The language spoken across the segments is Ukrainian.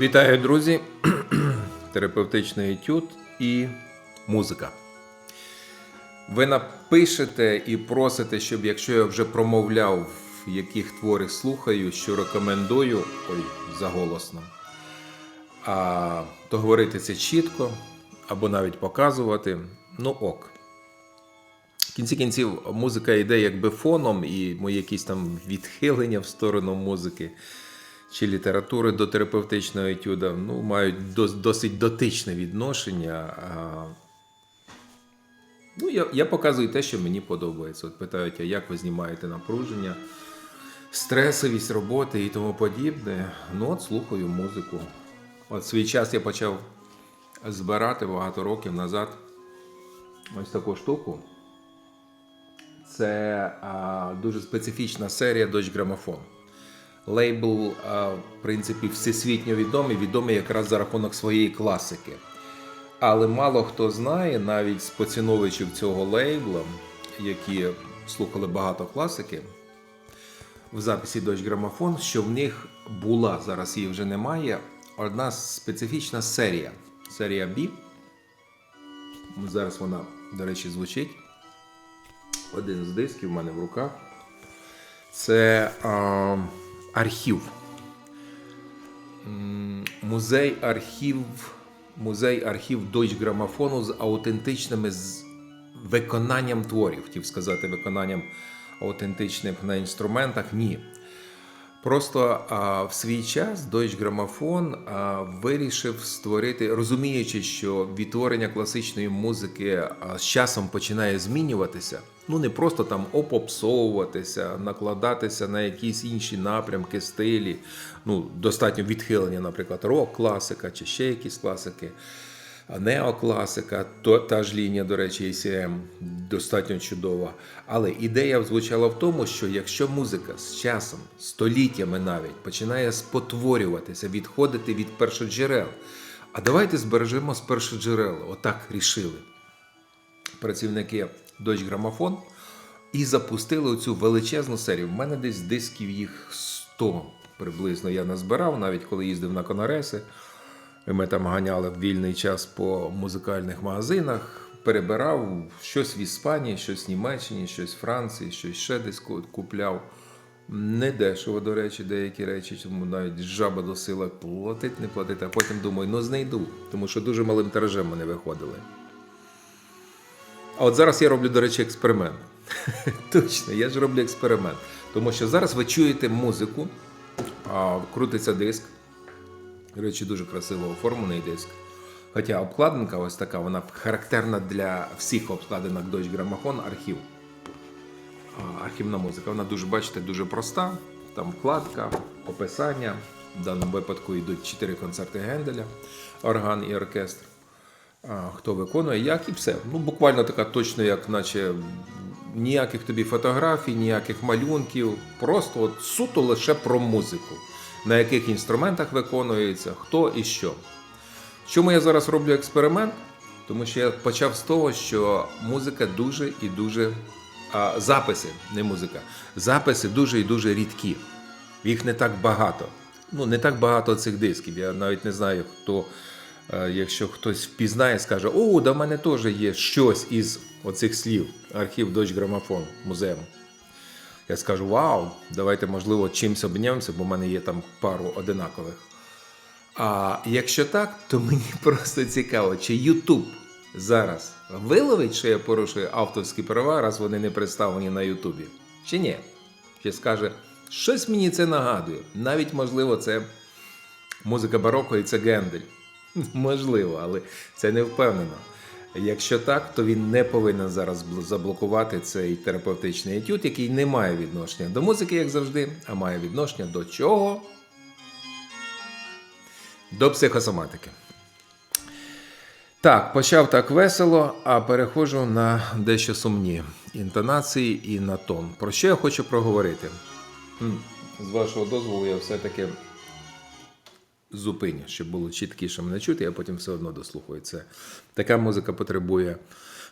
Вітаю, друзі! Терапевтичний етюд і музика. Ви напишете і просите, щоб якщо я вже промовляв, в яких твори слухаю, що рекомендую, ой, заголосно, а, то говорити це чітко або навіть показувати. Ну ок. В кінці кінців музика йде якби фоном, і мої якісь там відхилення в сторону музики чи літератури до терапевтичного етюда ну, мають дос- досить дотичне відношення. Ну, я, я показую те, що мені подобається. От питають, а як ви знімаєте напруження, стресовість роботи і тому подібне. Ну, от слухаю музику. От свій час я почав збирати багато років назад ось таку штуку. Це а, дуже специфічна серія Dodge Gramophone. Лейбл, в принципі, всесвітньо відомий, відомий якраз за рахунок своєї класики. Але мало хто знає, навіть з поціновичів цього лейбла, які слухали багато класики, в записі Dodge Gramophone, що в них була, зараз її вже немає, одна специфічна серія. Серія B. Зараз вона, до речі, звучить. Один з дисків в мене в руках. Це а, архів. Музей архів, музей архів Deutsche грамофону з аутентичними з виконанням творів. Хотів сказати, виконанням аутентичних на інструментах. Ні. Просто а, в свій час Deutsche Grammophon а, вирішив створити, розуміючи, що відтворення класичної музики а, з часом починає змінюватися. Ну не просто там опопсовуватися, накладатися на якісь інші напрямки, стилі. Ну, достатньо відхилення, наприклад, рок-класика чи ще якісь класики. Неокласика, то та ж лінія, до речі, ACM достатньо чудова. Але ідея звучала в тому, що якщо музика з часом, століттями навіть починає спотворюватися, відходити від першоджерел, а давайте збережемо з першоджерел, отак рішили працівники Deutsche Grammophon і запустили цю величезну серію. В мене десь дисків їх 100 приблизно я назбирав, навіть коли їздив на Конареси. Ми там ганяли в вільний час по музикальних магазинах, перебирав щось в Іспанії, щось в Німеччині, щось в Франції, щось ще десь купляв. Не дешево, до речі, деякі речі, тому навіть жаба до сила платить, не платить, а потім думаю, ну знайду, тому що дуже малим тиражем вони виходили. А от зараз я роблю, до речі, експеримент. Точно, я ж роблю експеримент. Тому що зараз ви чуєте музику, а, крутиться диск. Речі, дуже красиво оформлений диск. Хоча обкладинка ось така, вона характерна для всіх обкладинок Deutsche Grammophon архів. Архівна музика. Вона дуже, бачите, дуже проста. Там вкладка, описання. В даному випадку йдуть чотири концерти Генделя, орган і оркестр. Хто виконує, як і все. Ну, буквально така точно, як наче ніяких тобі фотографій, ніяких малюнків. Просто от суто лише про музику, на яких інструментах виконується, хто і що. Чому я зараз роблю експеримент? Тому що я почав з того, що музика дуже і дуже. А, записи, не музика. Записи дуже і дуже рідкі. Їх не так багато. Ну, не так багато цих дисків. Я навіть не знаю, хто, е, якщо хтось впізнає, скаже: О, да в мене теж є щось із оцих слів. Архів Deutsche Grammophon музею. Я скажу: Вау, давайте, можливо, чимось обмінямося, бо в мене є там пару одинакових. А якщо так, то мені просто цікаво, чи YouTube зараз виловить, що я порушую авторські права, раз вони не представлені на Ютубі? Чи ні? Чи скаже, щось мені це нагадує. Навіть можливо, це музика бароко і це Гендель. Можливо, але це не впевнено. Якщо так, то він не повинен зараз заблокувати цей терапевтичний етюд, який не має відношення до музики, як завжди, а має відношення до чого? До психосоматики. Так, почав так весело, а переходжу на дещо сумні інтонації і на тон. Про що я хочу проговорити? З вашого дозволу, я все-таки зупиню, щоб було чіткіше мене чути, я потім все одно дослухаю це. Така музика потребує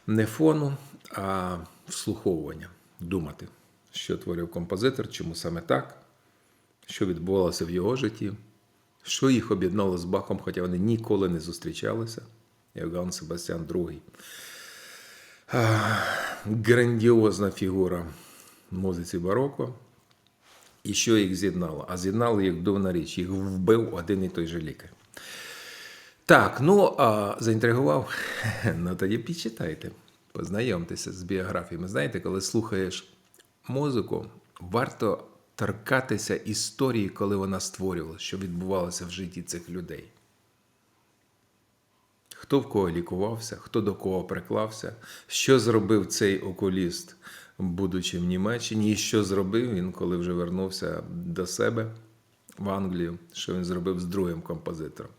не фону, а вслуховування, думати, що творив композитор, чому саме так, що відбувалося в його житті, Що їх об'єднало з Бахом, хоча вони ніколи не зустрічалися. Йоганн Себастьян II. Грандіозна фігура музиці бароко. І що їх з'єднало? А з'єднало їх дивна річ. Їх вбив один і той же лікар. Так, ну а заінтригував? Ну тоді підчитайте, познайомтеся з біографіями. Знаєте, коли слухаєш музику, варто торкатися історії, коли вона створювалася, що відбувалося в житті цих людей. Хто в кого лікувався, хто до кого приклався, що зробив цей окуліст, будучи в Німеччині, і що зробив він, коли вже вернувся до себе в Англію, що він зробив з другим композитором.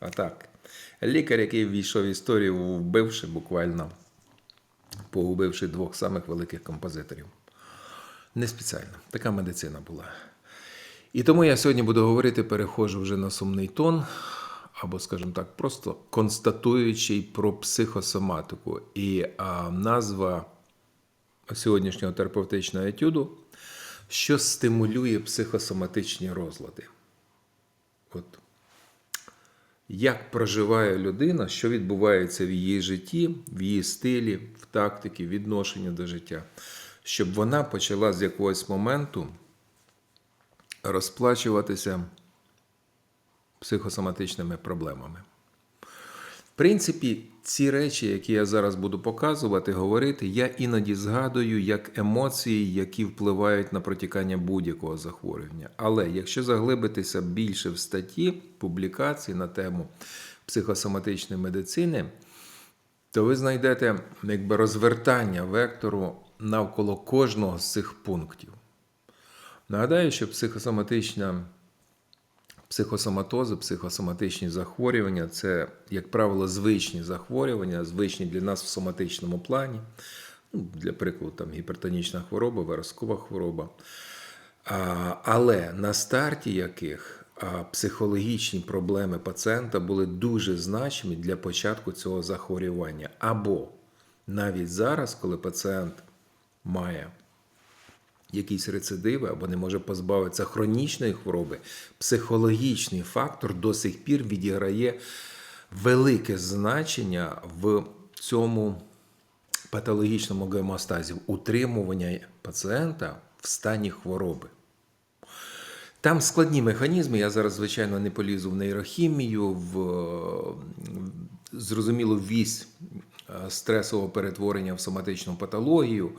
А так, лікар, який ввійшов в історію, вбивши буквально, погубивши двох самих великих композиторів. Не спеціально, така медицина була. І тому я сьогодні буду говорити, перехожу вже на сумний тон, або, скажімо так, просто констатуючий про психосоматику. І а, назва сьогоднішнього терапевтичного етюду, що стимулює психосоматичні розлади. От. Як проживає людина, що відбувається в її житті, в її стилі, в тактиці, відношенні до життя, щоб вона почала з якогось моменту розплачуватися психосоматичними проблемами. Принципі, ці речі, які я зараз буду показувати, говорити, я іноді згадую як емоції, які впливають на протікання будь-якого захворювання. Але якщо заглибитися більше в статті, публікації на тему психосоматичної медицини, то ви знайдете якби розвертання вектору навколо кожного з цих пунктів. Нагадаю, що психосоматична Психосоматози, психосоматичні захворювання це, як правило, звичні захворювання, звичні для нас в соматичному плані. Ну, Для прикладу, там гіпертонічна хвороба, виразкова хвороба. А, Але на старті яких психологічні проблеми пацієнта були дуже значимі для початку цього захворювання. Або навіть зараз, коли пацієнт має якісь рецидиви або не може позбавитися хронічної хвороби, психологічний фактор до сих пір відіграє велике значення в цьому патологічному гемостазі утримування пацієнта в стані хвороби. Там складні механізми. Я зараз, звичайно, не полізу в нейрохімію, в зрозумілу вісь стресового перетворення в соматичну патологію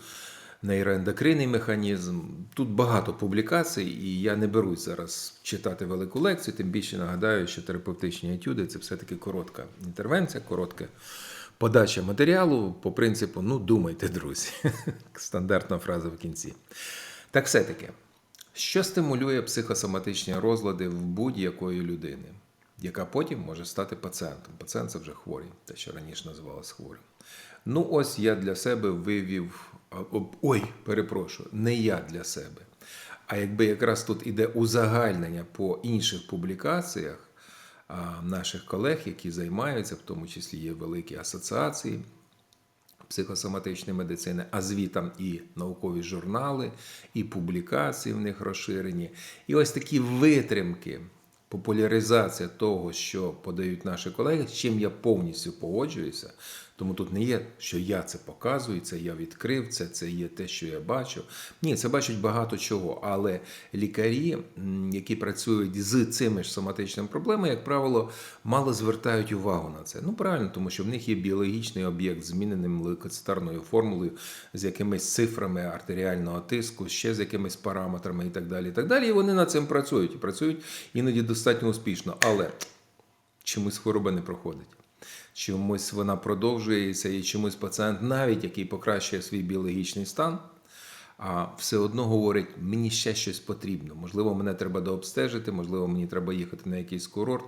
нейроендокринний механізм. Тут багато публікацій, і я не берусь зараз читати велику лекцію, тим більше нагадаю, що терапевтичні етюди це все-таки коротка інтервенція, коротка подача матеріалу по принципу ну думайте, друзі. Стандартна фраза в кінці. Так все-таки, що стимулює психосоматичні розлади в будь-якої людини? Яка потім може стати пацієнтом. Пацієнт це вже хворий, те, що раніше називалось хворим. Ну, ось я для себе вивів Ой, перепрошую, не я для себе. А якби якраз тут іде узагальнення по інших публікаціях наших колег, які займаються, в тому числі є великі асоціації психосоматичної медицини, а звітам і наукові журнали, і публікації в них розширені. І ось такі витримки, популяризація того, що подають наші колеги, з чим я повністю погоджуюся. Тому тут не є, що я це показую, це я відкрив, це це є те, що я бачу. Ні, це бачать багато чого. Але лікарі, які працюють з цими ж соматичними проблемами, як правило, мало звертають увагу на це. Ну правильно, тому що в них є біологічний об'єкт зміненим лейкоцитарною формулою, з якимись цифрами артеріального тиску, ще з якимись параметрами і так далі. І так далі. І вони над цим працюють і працюють іноді достатньо успішно. Але чомусь хвороба не проходить чомусь вона продовжується, і чомусь пацієнт, навіть який покращує свій біологічний стан, а все одно говорить, мені ще щось потрібно. Можливо, мене треба дообстежити, можливо, мені треба їхати на якийсь курорт,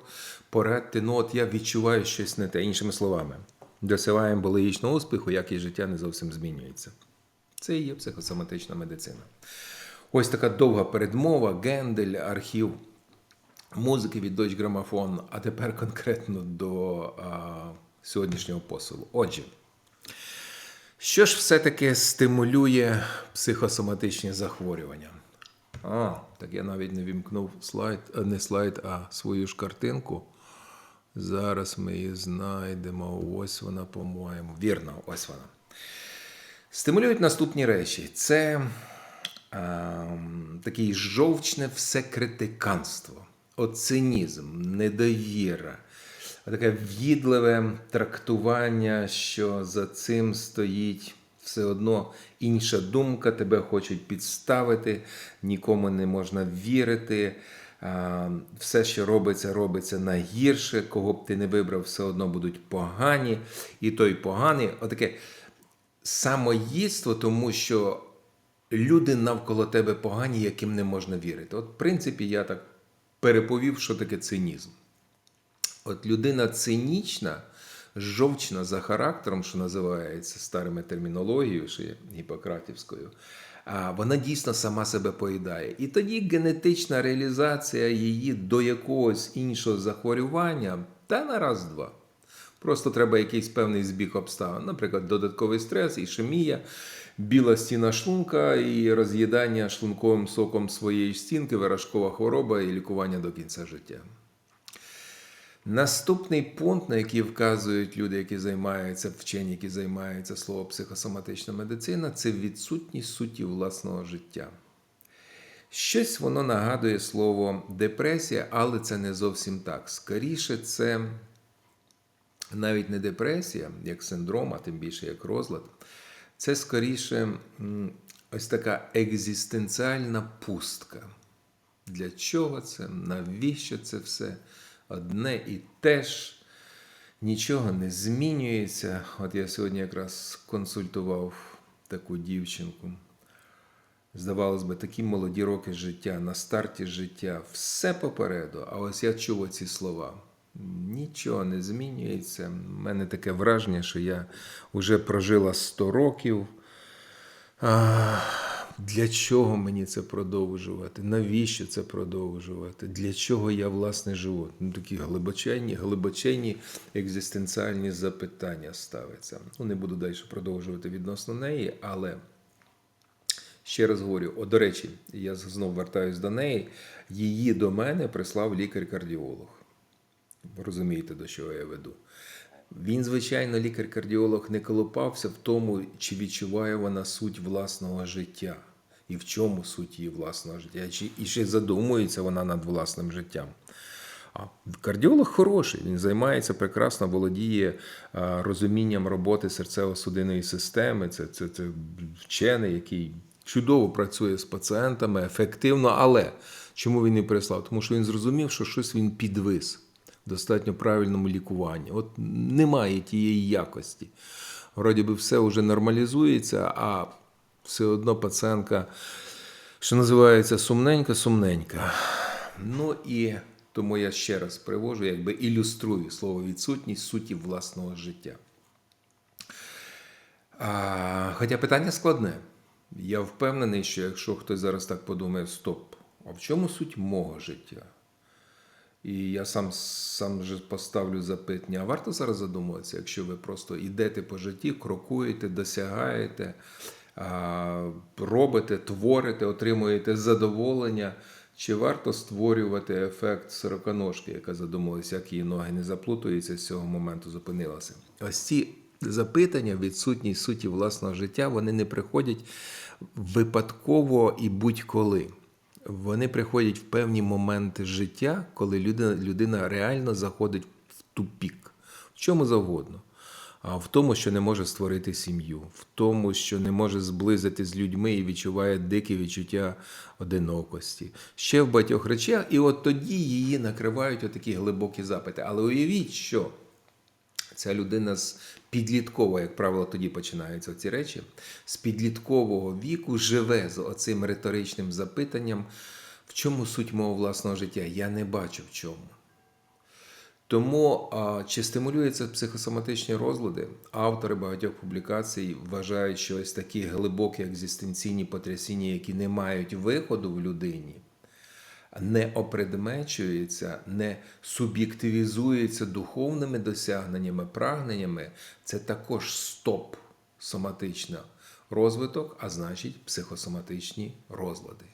порадьте. Ну, от я відчуваю щось не те. Іншими словами, досягаємо біологічного успіху, як і життя не зовсім змінюється. Це і є психосоматична медицина. Ось така довга передмова, гендель, архів музики від Deutsche Grammophon, а тепер конкретно до а, сьогоднішнього посилу. Отже, що ж все-таки стимулює психосоматичні захворювання? А, так я навіть не вімкнув слайд, не слайд, а свою ж картинку. Зараз ми її знайдемо. Ось вона, по-моєму. Вірно, ось вона. Стимулюють наступні речі. Це ем, такий жовчне всекритиканство, оцинізм, недовіра, таке в'їдливе трактування, що за цим стоїть все одно інша думка, тебе хочуть підставити, нікому не можна вірити. Все, що робиться, робиться найгірше. Кого б ти не вибрав, все одно будуть погані. І той поганий, отаке самоїдство, тому що люди навколо тебе погані, яким не можна вірити. От, в принципі, я так переповів, що таке цинізм. От людина цинічна, жовчна за характером, що називається старими термінологією, ще гіпократівською, вона дійсно сама себе поїдає. І тоді генетична реалізація її до якогось іншого захворювання та на раз-два. Просто треба якийсь певний збіг обставин, наприклад, додатковий стрес, ішемія, біла стіна шлунка і роз'їдання шлунковим соком своєї стінки, виражкова хвороба і лікування до кінця життя. Наступний пункт, на який вказують люди, які займаються, вчені, які займаються слово психосоматична медицина, це відсутність суті власного життя. Щось воно нагадує слово депресія, але це не зовсім так. Скоріше, це навіть не депресія, як синдром, а тим більше як розлад. Це скоріше ось така екзистенціальна пустка. Для чого це? Навіщо це все? Одне і те ж, нічого не змінюється. От я сьогодні якраз консультував таку дівчинку. Здавалось би, такі молоді роки життя, на старті життя, все попереду. А ось я чув оці слова. Нічого не змінюється. У мене таке враження, що я вже прожила 100 років. А, для чого мені це продовжувати? Навіщо це продовжувати? Для чого я власне живу? Ну, такі глибоченні, глибоченні екзистенціальні запитання ставиться. Ну, не буду далі продовжувати відносно неї, але ще раз говорю: о, до речі, я знову вертаюсь до неї. Її до мене прислав лікар-кардіолог. Розумієте, до чого я веду. Він, звичайно, лікар-кардіолог не колупався в тому, чи відчуває вона суть власного життя, і в чому суть її власного життя, чи і ще задумується вона над власним життям. А кардіолог хороший, він займається прекрасно, володіє розумінням роботи серцево-судинної системи. Це, це, це вчений, який чудово працює з пацієнтами, ефективно. Але чому він не прислав? Тому що він зрозумів, що щось він підвис достатньо правильному лікуванні. От немає тієї якості. Вроді би, все вже нормалізується, а все одно пацієнтка, що називається сумненька-сумненька. Ну і тому я ще раз привожу, якби ілюструю слово відсутність суті власного життя. А, Хоча питання складне. Я впевнений, що якщо хтось зараз так подумає, стоп, а в чому суть мого життя? І я сам сам вже поставлю запитання, а варто зараз задумуватися, якщо ви просто йдете по житті, крокуєте, досягаєте, робите, творите, отримуєте задоволення, чи варто створювати ефект сороконожки, яка задумалася, як її ноги не заплутуються, з цього моменту зупинилася. Ось ці запитання, відсутність суті власного життя, вони не приходять випадково і будь-коли вони приходять в певні моменти життя, коли людина, людина реально заходить в тупік, в чому завгодно. А в тому, що не може створити сім'ю, в тому, що не може зблизити з людьми і відчуває дике відчуття одинокості. Ще в багатьох речах, і от тоді її накривають отакі глибокі запити. Але уявіть, що ця людина з підліткового, як правило, тоді починаються ці речі, з підліткового віку живе з оцим риторичним запитанням, в чому суть мого власного життя? Я не бачу в чому. Тому чи стимулюються психосоматичні розлади? Автори багатьох публікацій вважають, що ось такі глибокі екзистенційні потрясіння, які не мають виходу в людині, не опредмечується, не суб'єктивізується духовними досягненнями, прагненнями, це також стоп соматична розвиток, а значить психосоматичні розлади.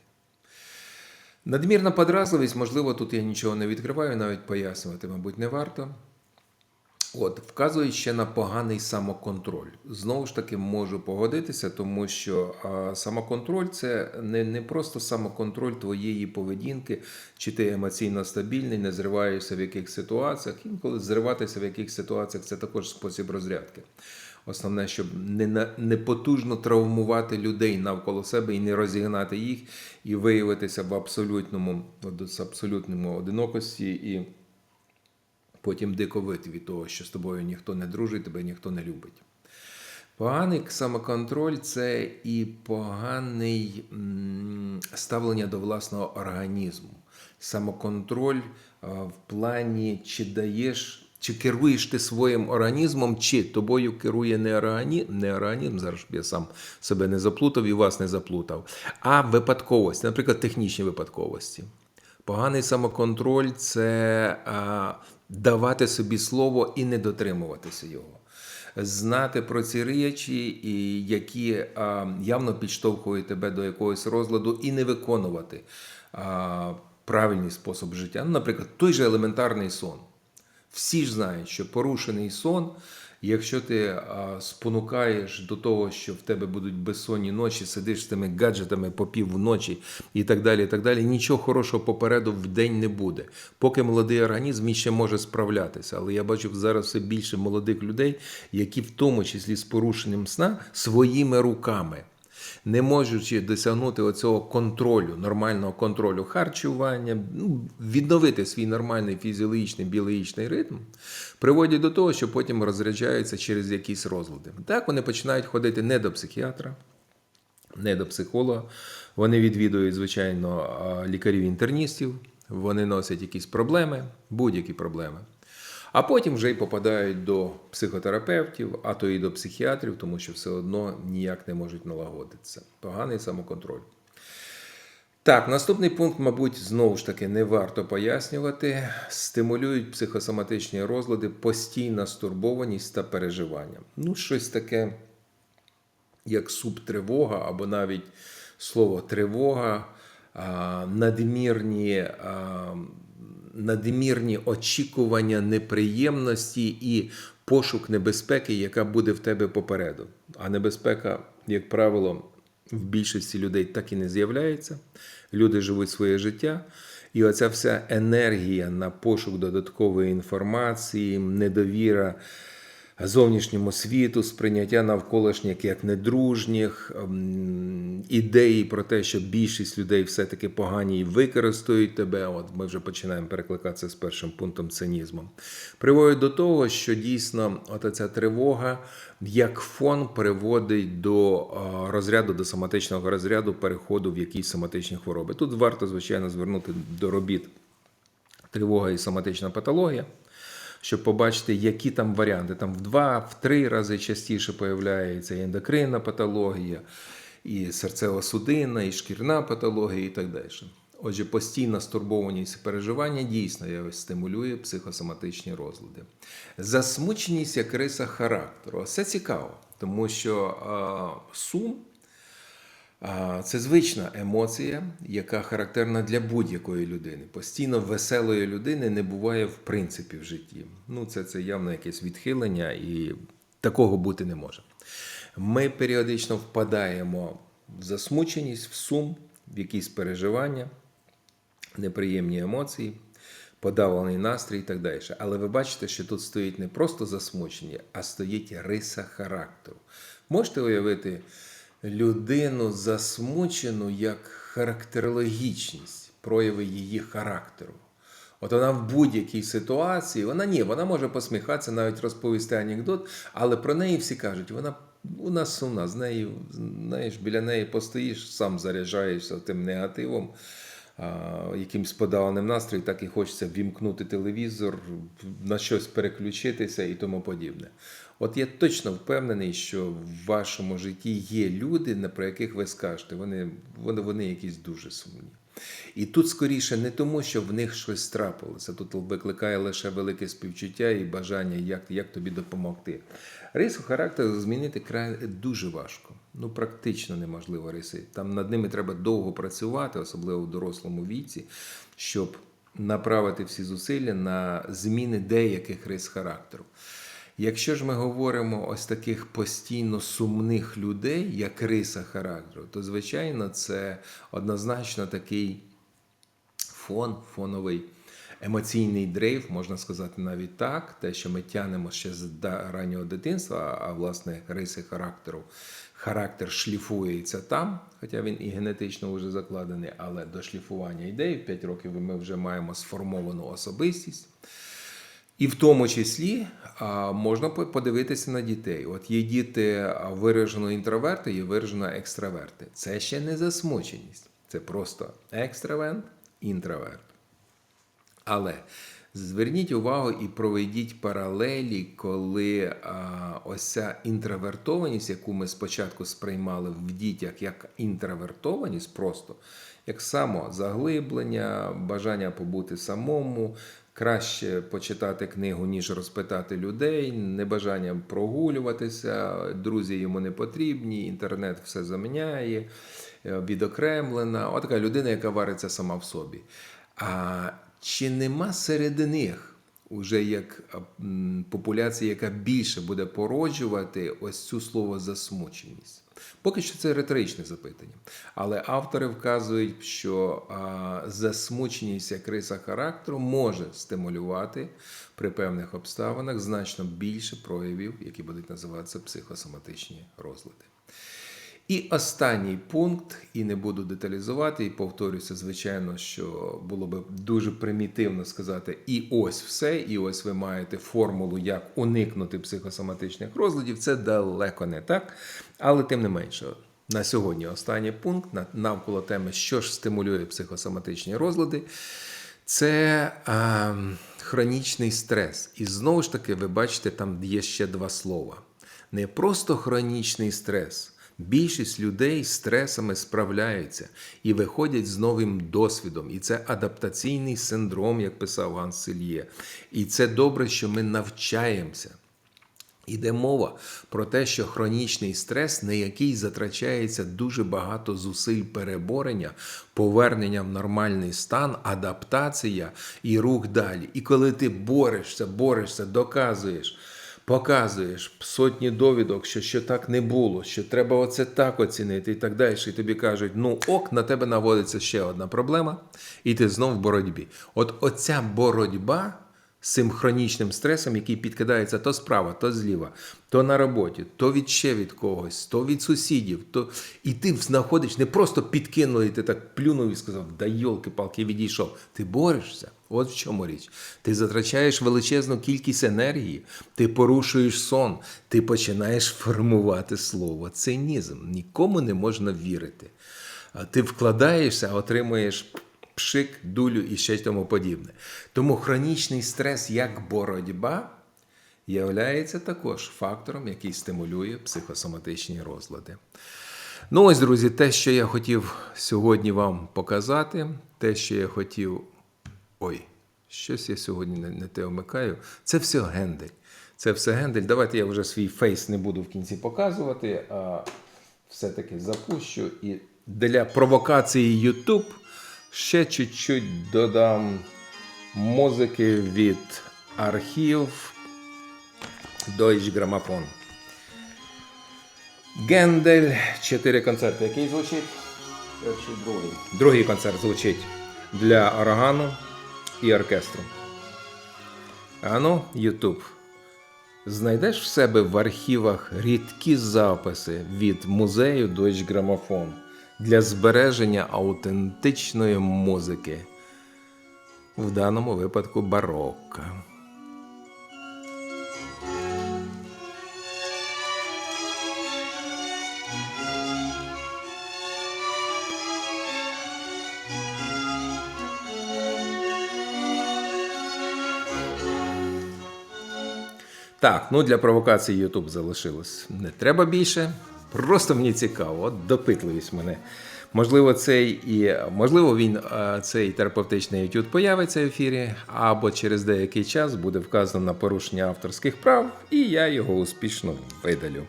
Надмірна подразливість, можливо, тут я нічого не відкриваю, навіть пояснювати, мабуть, не варто. От, вказує ще на поганий самоконтроль. Знову ж таки, можу погодитися, тому що а, самоконтроль це не, не просто самоконтроль твоєї поведінки, чи ти емоційно стабільний, не зриваєшся в яких ситуаціях. Інколи зриватися в яких ситуаціях це також спосіб розрядки. Основне, щоб не, не потужно травмувати людей навколо себе і не розігнати їх, і виявитися в абсолютному, абсолютному одинокості і потім дико вити від того, що з тобою ніхто не дружить, тебе ніхто не любить. Поганий самоконтроль це і поганий ставлення до власного організму. Самоконтроль в плані, чи даєш, чи керуєш ти своїм організмом, чи тобою керує не організм, не організм, зараз я сам себе не заплутав і вас не заплутав, а випадковості, наприклад, технічні випадковості. Поганий самоконтроль це давати собі слово і не дотримуватися його. Знати про ці речі, які явно підштовхують тебе до якогось розладу, і не виконувати правильний спосіб життя. Ну, наприклад, той же елементарний сон. Всі ж знають, що порушений сон, якщо ти спонукаєш до того, що в тебе будуть безсонні ночі, сидиш з тими гаджетами по пів ночі і так далі, і так далі, нічого хорошого попереду в день не буде. Поки молодий організм ще може справлятися. Але я бачу зараз все більше молодих людей, які в тому числі з порушенням сна своїми руками не можучи досягнути оцього контролю, нормального контролю харчування, ну, відновити свій нормальний фізіологічний біологічний ритм, приводять до того, що потім розряджаються через якісь розлади. Так вони починають ходити не до психіатра, не до психолога. Вони відвідують, звичайно, лікарів-інтерністів, вони носять якісь проблеми, будь-які проблеми. А потім вже й попадають до психотерапевтів, а то і до психіатрів, тому що все одно ніяк не можуть налагодитися. Поганий самоконтроль. Так, наступний пункт, мабуть, знову ж таки не варто пояснювати. Стимулюють психосоматичні розлади, постійна стурбованість та переживання. Ну, щось таке, як субтривога, або навіть слово тривога, надмірні, надмірні очікування неприємності і пошук небезпеки, яка буде в тебе попереду. А небезпека, як правило, в більшості людей так і не з'являється. Люди живуть своє життя. І оця вся енергія на пошук додаткової інформації, недовіра зовнішньому світу, сприйняття навколишніх як недружніх, ем, ідеї про те, що більшість людей все-таки погані і використають тебе. От ми вже починаємо перекликатися з першим пунктом цинізмом. Приводить до того, що дійсно от ця тривога як фон приводить до е, розряду, до соматичного розряду переходу в якісь соматичні хвороби. Тут варто, звичайно, звернути до робіт тривога і соматична патологія щоб побачити, які там варіанти. Там в два, в три рази частіше появляється і ендокринна патологія, і серцево-судинна, і шкірна патологія, і так далі. Отже, постійна стурбованість і переживання дійсно стимулює психосоматичні розлади. Засмученість як риса характеру. Це цікаво, тому що сум Це звична емоція, яка характерна для будь-якої людини. Постійно веселої людини не буває в принципі в житті. Ну, це, це явно якесь відхилення, і такого бути не може. Ми періодично впадаємо в засмученість, в сум, в якісь переживання, неприємні емоції, подавлений настрій і так далі. Але ви бачите, що тут стоїть не просто засмучення, а стоїть риса характеру. Можете уявити людину засмучену як характерологічність, прояви її характеру. От вона в будь-якій ситуації, вона ні, вона може посміхатися, навіть розповісти анекдот, але про неї всі кажуть, вона у нас сумна, з нею, знаєш, біля неї постоїш, сам заряджаєшся тим негативом, якимсь подаваним настроєм, так і хочеться вімкнути телевізор, на щось переключитися і тому подібне. От я точно впевнений, що в вашому житті є люди, на- про яких ви скажете, вони, вони, вони якісь дуже сумні. І тут скоріше не тому, що в них щось трапилося. Тут викликає лише велике співчуття і бажання, як, як тобі допомогти. Рису характеру змінити край дуже важко. Ну, практично неможливо риси. Там над ними треба довго працювати, особливо в дорослому віці, щоб направити всі зусилля на зміни деяких рис характеру. Якщо ж ми говоримо ось таких постійно сумних людей, як риса характеру, то звичайно це однозначно такий фон, фоновий емоційний дрейф, можна сказати навіть так, те, що ми тянемо ще з раннього дитинства, а власне риси характеру, характер шліфується там, хоча він і генетично вже закладений, але до шліфування йде, і в 5 років ми вже маємо сформовану особистість. І в тому числі можна подивитися на дітей. От є діти виражено інтроверти, є виражено екстраверти. Це ще не засмученість, це просто екстраверт, інтроверт. Але зверніть увагу і проведіть паралелі, коли а, ось ця інтровертованість, яку ми спочатку сприймали в дітях як інтровертованість, просто як самозаглиблення, бажання побути самому, краще почитати книгу, ніж розпитати людей, небажання прогулюватися, друзі йому не потрібні, інтернет все заміняє, е, відокремлена. Отака людина, яка вариться сама в собі. А чи нема серед них уже як м, популяція, яка більше буде породжувати ось цю слово засмученість? Поки що це риторичне запитання. Але автори вказують, що засмученість як риса характеру може стимулювати при певних обставинах значно більше проявів, які будуть називатися психосоматичні розлади. І останній пункт, і не буду деталізувати, і повторюся, звичайно, що було би дуже примітивно сказати і ось все, і ось ви маєте формулу, як уникнути психосоматичних розладів. Це далеко не так. Але тим не менше, на сьогодні останній пункт навколо теми, що ж стимулює психосоматичні розлади. Це а, хронічний стрес. І знову ж таки, ви бачите, там є ще два слова. Не просто хронічний стрес. Більшість людей з стресами справляються і виходять з новим досвідом. І це адаптаційний синдром, як писав Ганс Сельє. І це добре, що ми навчаємося. Іде мова про те, що хронічний стрес, на який затрачається дуже багато зусиль переборення, повернення в нормальний стан, адаптація і рух далі. І коли ти борешся, борешся, доказуєш, показуєш сотні довідок, що, що так не було, що треба оце так оцінити і так далі. І тобі кажуть, ну ок, на тебе наводиться ще одна проблема, і ти знов в боротьбі. От оця боротьба цим хронічним стресом, який підкидається то справа, то зліва, то на роботі, то від ще від когось, то від сусідів, то і ти знаходиш, не просто підкинули, і ти так плюнув і сказав, да йолки-палки, відійшов. Ти борешся. От в чому річ. Ти затрачаєш величезну кількість енергії, ти порушуєш сон, ти починаєш формувати слово. Цинізм. Нікому не можна вірити. Ти вкладаєшся, отримуєш пшик, дулю і ще тому подібне. Тому хронічний стрес як боротьба являється також фактором, який стимулює психосоматичні розлади. Ну, ось, друзі, те, що я хотів сьогодні вам показати, те, що я хотів. Ой, щось я сьогодні не, не те вмикаю. Це все гендель. Це все гендель. Давайте я вже свій фейс не буду в кінці показувати, а все-таки запущу. І для провокації YouTube ще чуть-чуть додам музики від архів Deutsche Grammophon. Гендель, чотири концерти. Який звучить? Перший, другий. Другий концерт звучить для органу і оркестру. Ану, Ютуб. Знайдеш в себе в архівах рідкі записи від музею Deutsche Grammophon для збереження аутентичної музики, в даному випадку барокко. Так, ну для провокації YouTube залишилось. Не треба більше. Просто мені цікаво, от допитливість мене Можливо, цей і можливо він е, цей терапевтичний етюд появиться в ефірі, або через деякий час буде вказано на порушення авторських прав, і я його успішно видалю.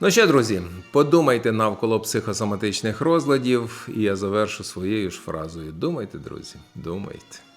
Ну що, друзі, подумайте навколо психосоматичних розладів, і я завершу своєю ж фразою. Думайте, друзі, думайте.